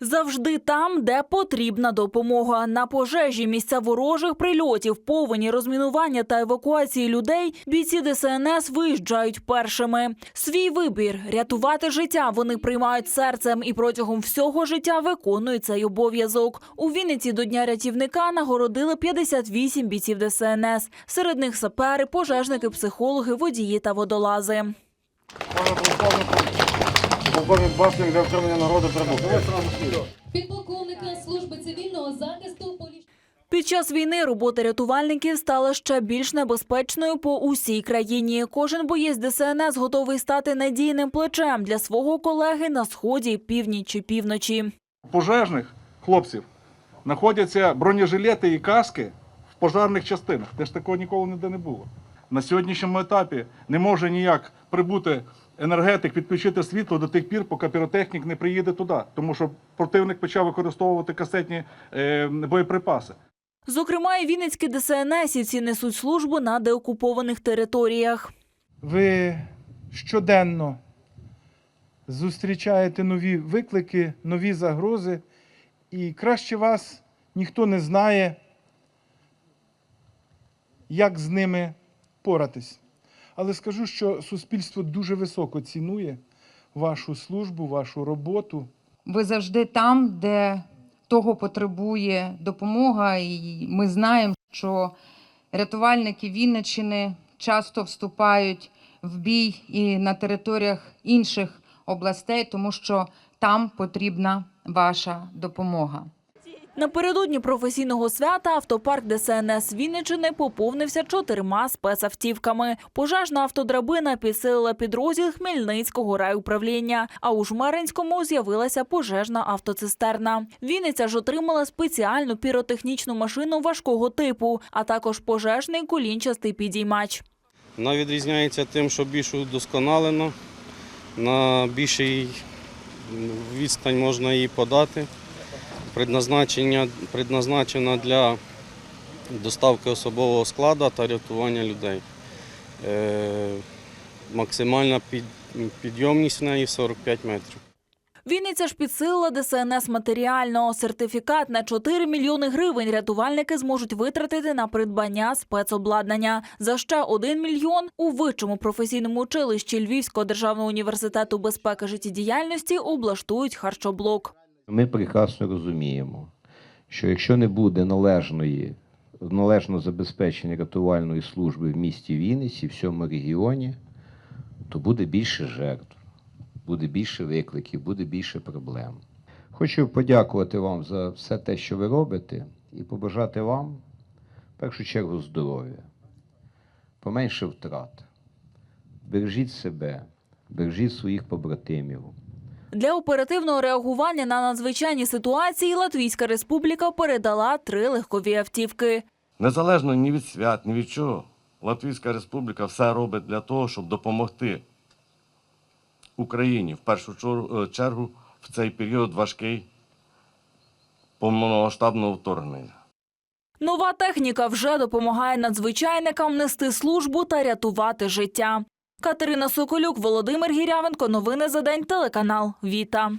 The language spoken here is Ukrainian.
Завжди там, де потрібна допомога. На пожежі, місця ворожих прильотів, повені, розмінування та евакуації людей бійці ДСНС виїжджають першими. Свій вибір рятувати життя вони приймають серцем і протягом всього життя виконують цей обов'язок. У Вінниці до дня рятівника нагородили 58 бійців ДСНС. Серед них сапери, пожежники, психологи, водії та водолази. Пане полковнику, для отримання нагороди прибув. підполковника служби цивільного захисту поліції. Під час війни робота рятувальників стала ще більш небезпечною по усій країні. Кожен боєць ДСНС готовий стати надійним плечем для свого колеги на сході, північі, півночі. У пожежних хлопців знаходяться бронежилети і каски в пожарних частинах. Де ж такого ніколи ніде не було. На сьогоднішньому етапі не може ніяк прибути енергетик, підключити світло до тих пір, поки піротехнік не приїде туди, тому що противник почав використовувати касетні е, боєприпаси. Зокрема, і вінницькі ДСНСівці несуть службу на деокупованих територіях. Ви щоденно зустрічаєте нові виклики, нові загрози, і краще вас ніхто не знає, як з ними поратись. Але скажу, що суспільство дуже високо цінує вашу службу, вашу роботу. Ви завжди там, де того потребує допомога, і ми знаємо, що рятувальники Вінниччини часто вступають в бій і на територіях інших областей, тому що там потрібна ваша допомога. Напередодні професійного свята автопарк ДСНС Вінничини поповнився чотирма спецавтівками. Пожежна автодрабина підсилила підрозділ Хмельницького райуправління, а у Жмеринському з'явилася пожежна автоцистерна. Вінниця ж отримала спеціальну піротехнічну машину важкого типу, а також пожежний колінчастий підіймач. Вона відрізняється тим, що більш удосконалена, на більший відстань можна її подати. Предназначена для доставки особового складу та рятування людей. Е, максимальна під, підйомність в неї 45 метрів. Вінниця ж підсилила ДСНС матеріально. Сертифікат на 4 мільйони гривень рятувальники зможуть витратити на придбання спецобладнання. За ще 1 мільйон у вищому професійному училищі Львівського державного університету безпеки життєдіяльності облаштують харчоблок. Ми прекрасно розуміємо, що якщо не буде належної, належного забезпечення рятувальної служби в місті Вінниці, в всьому регіоні, то буде більше жертв, буде більше викликів, буде більше проблем. Хочу подякувати вам за все те, що ви робите, і побажати вам, в першу чергу, здоров'я, поменше втрат. Бережіть себе, бережіть своїх побратимів. Для оперативного реагування на надзвичайні ситуації Латвійська республіка передала три легкові автівки. Незалежно ні від свят, ні від чого. Латвійська республіка все робить для того, щоб допомогти Україні в першу е, чергу в цей період важкий повномасштабного вторгнення. Нова техніка вже допомагає надзвичайникам нести службу та рятувати життя. Катерина Соколюк, Володимир Гірявенко. Новини за день. Телеканал Віта.